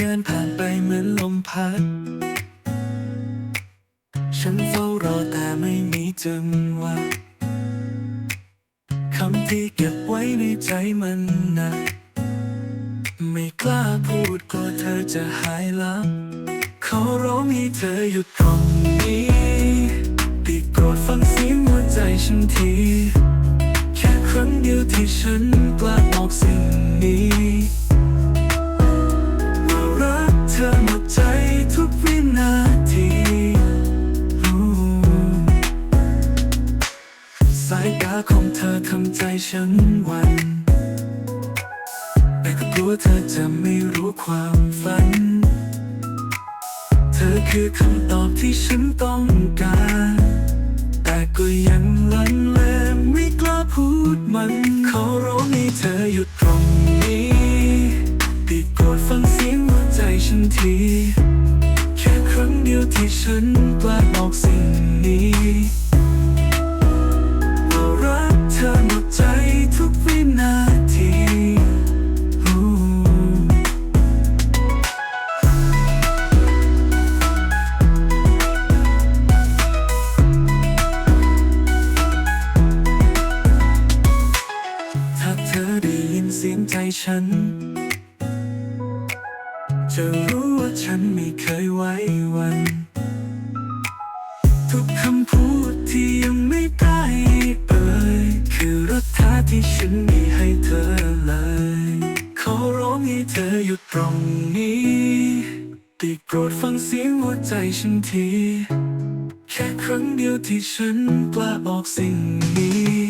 เดินผ่านไปเหมือนลมพัด ฉันเฝ้ารอแต่ไม่มีจังหวะคำที่เก็บไว้ในใจมันหนะไม่กล้าพูดกลัวเธอจะหายลับ ขอร้องให้เธอหยุดตรงนี้ได้โปรดฟังเสียงหัวใจฉันที แค่ครั้งเดียวที่ฉันกล้าบอกสิ่งนี้ ฉันวันแต่ก็กลัวเธอจะไม่รู้ความฝัน เธอคือคำตอบที่ฉันต้องการ แต่ก็ยังลันเลไม่กล้าพูดมันขอร้องให้เธอหยุดตรงนี้ได้โปรดฟังเสียงหัวใจฉันที แค่ครั้งเดียวที่ฉันกล้าบอกสิ่งนี้ ฉัน จะรู้ว่าฉันไม่เคยไว้วัน ทุกคำพูดที่ยังไม่ได้เอ่ยคือรักแท้ที่ฉันมีให้เธอเลย ขอร้องให้เธอหยุดตรงนี้ได้โปรดฟังเสียงหัวใจฉันที แค่ครั้งเดียวที่ฉันกล้าบอกสิ่งนี้